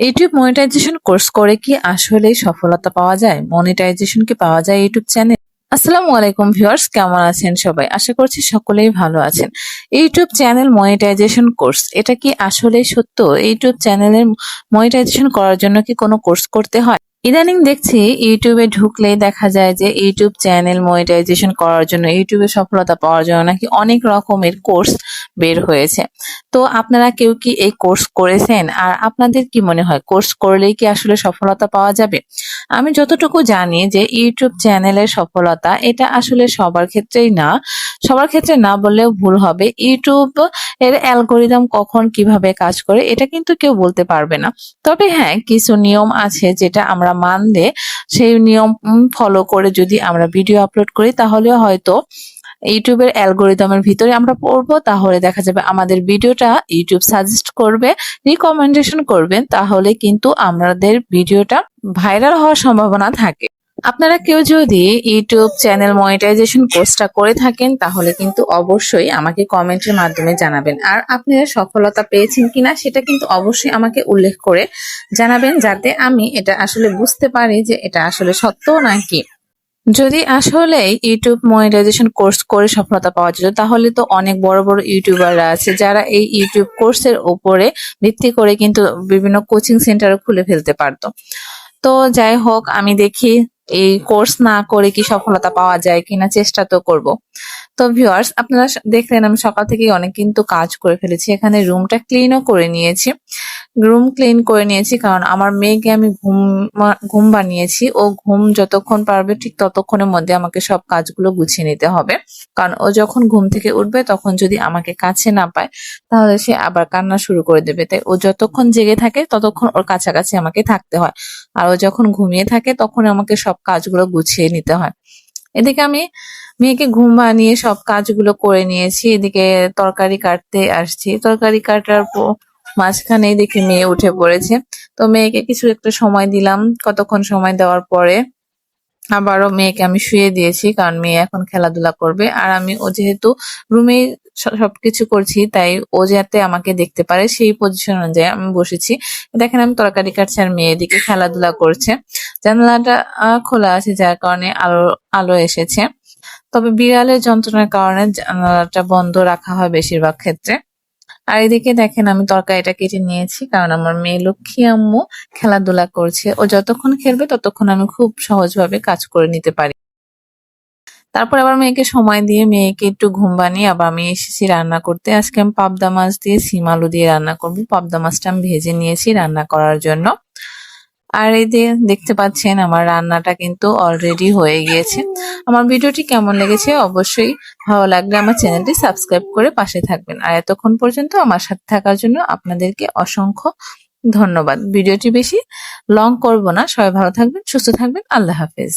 YouTube monetization course করে কি আসলেই সফলতা পাওয়া যায়? মনিটাইজেশন কি পাওয়া যায় ইউটিউব চ্যানেল আসসালামু আলাইকুম ভিউয়ার্স কেমন আছেন সবাই? আশা করছি সকলেই ভালো আছেন। ইউটিউব চ্যানেল মনিটাইজেশন কোর্স এটা কি আসলে সত্য? ইউটিউব চ্যানেলের মনিটাইজেশন করার জন্য কি কোনো কোর্স করতে হয়? ইদানিং দেখছি ইউটিউবে ঢুকলেই দেখা যায় যে ইউটিউব চ্যানেল মনিটাইজেশন করার জন্য ইউটিউবে সফলতা পাওয়ার জন্য নাকি অনেক রকমের কোর্স বের হয়েছে। তো আপনারা কেউ কি এই কোর্স করেছেন? আর আপনাদের কি মনে হয়, কোর্স করলেই কি আসলে সফলতা পাওয়া যাবে? আমি যতটুকু জানি যে ইউটিউব চ্যানেলের সফলতা এটা আসলে সবার ক্ষেত্রেই না। সবার ক্ষেত্রে না বললেও ভুল হবে। ইউটিউব এর অ্যালগোরিদম কখন কীভাবে কাজ করে এটা কিন্তু কেউ বলতে পারবে না। তবে হ্যাঁ কিছু নিয়ম আছে যেটা আমরা মানলে সেই নিয়ম ফলো করে যদি আমরা ভিডিও আপলোড করি, তাহলে হয়তো ইউটিউবের অ্যালগোরিদমের ভিতরে আমরা পড়ব। তাহলে দেখা যাবে আমাদের ভিডিওটা ইউটিউব সাজেস্ট করবে রিকমেন্ডেশন করবেন, তাহলে কিন্তু আমাদের ভিডিওটা ভাইরাল হওয়ার সম্ভাবনা থাকে। আপনারা কেউ যদি ইউটিউব চ্যানেল মনিটাইজেশন কোর্সটা করে থাকেন, তাহলে কিন্তু অবশ্যই আমাকে কমেন্টের মাধ্যমে জানাবেন। আর আপনারা সফলতা পেয়েছেন কিনা, সেটা কিন্তু অবশ্যই আমাকে উল্লেখ করে জানাবেন, যাতে আমি এটা আসলে বুঝতে পারি যে এটা আসলে সত্য নাকি। যদি আসলে ইউটিউব মনিটাইজেশন কোর্স করে সফলতা পাওয়া যেত, তাহলে তো অনেক বড় বড় ইউটিউবাররা আছে, যারা এই ইউটিউব কোর্সের উপরে ভিত্তি করে কিন্তু বিভিন্ন কোচিং সেন্টারও খুলে ফেলতে পারতো। তো যাই হোক, আমি দেখি এই কোর্স না করে কি সফলতা পাওয়া যায় কিনা চেষ্টা তো করব। তো ভিউয়ার্স আপনারা দেখলেন আমি সকাল থেকে অনেক কিন্তু কাজ করে ফেলেছি। এখানে রুমটা ক্লিনও করে নিয়েছি। রুম ক্লিন করে নিয়েছি, কারণ আমার মেয়েকে আমি ঘুম ঘুম বানিয়েছি। ও ঘুম যতক্ষণ পারবে ঠিক ততক্ষণের মধ্যে আমাকে সব কাজগুলো গুছিয়ে নিতে হবে। কারণ ও যখন ঘুম থেকে উঠবে, তখন যদি আমাকে কাছে না পায়, তাহলে সে আবার কান্না শুরু করে দেবে। তাই ও যতক্ষণ জেগে থাকে, ততক্ষণ ওর কাছাকাছি আমাকে থাকতে হয়। আর ও যখন ঘুমিয়ে থাকে, তখন আমাকে সব কাজগুলো গুছিয়ে নিতে হয়। এদিকে আমি মেয়েকে ঘুম বানিয়ে সব কাজগুলো করে নিয়েছি। এদিকে তরকারি কাটতে আসছি। তরকারি কাটার মাঝখানে দেখি মেয়ে উঠে পড়েছে। তো মেয়েকে কিছু একটা সময় দিলাম। কতক্ষণ সময় দেওয়ার পরে আবারও মেয়েকে আমি শুয়ে দিয়েছি, কারণ মেয়ে এখন খেলাধুলা করবে। আর আমি ও যেহেতু রুমে সবকিছু করছি, তাই ও যাতে আমাকে দেখতে পারে, সেই পজিশন অনুযায়ী আমি বসেছি। দেখেন, আমি তরকারি কাটছি আর মেয়ে দিকে খেলাধুলা করছে। জানালাটা খোলা আছে, যার কারণে আলো আলো এসেছে। তবে বিড়ালের যন্ত্রণার কারণে জানালাটা বন্ধ রাখা হয় বেশিরভাগ ক্ষেত্রে। আর এদিকে দেখেন আমি তরকারিটা কেটে নিয়েছি, কারণ আমার মেয়ে লক্ষ্মী আম্মু খেলাধুলা করছে। ও যতক্ষণ খেলবে ততক্ষণ আমি খুব সহজভাবে কাজ করে নিতে পারি। তারপর আবার মেয়েকে সময় দিয়ে মেয়েকে একটু ঘুম বানিয়ে আবার আমি এসেছি রান্না করতে। আজকে আমি পাবদা মাছ দিয়ে, সিম আলু দিয়ে রান্না করব। পাবদা মাছটা আমি ভেজে নিয়েছি রান্না করার জন্য। আর এই দিয়ে দেখতে পাচ্ছেন আমার রান্নাটা কিন্তু অলরেডি হয়ে গিয়েছে। আমার ভিডিওটি কেমন লেগেছে অবশ্যই ভালো লাগলে আমার চ্যানেলটি সাবস্ক্রাইব করে পাশে থাকবেন। আর এতক্ষণ পর্যন্ত আমার সাথে থাকার জন্য আপনাদেরকে অসংখ্য ধন্যবাদ। ভিডিওটি বেশি লং করব না। সবাই ভালো থাকবেন, সুস্থ থাকবেন। আল্লাহ হাফেজ।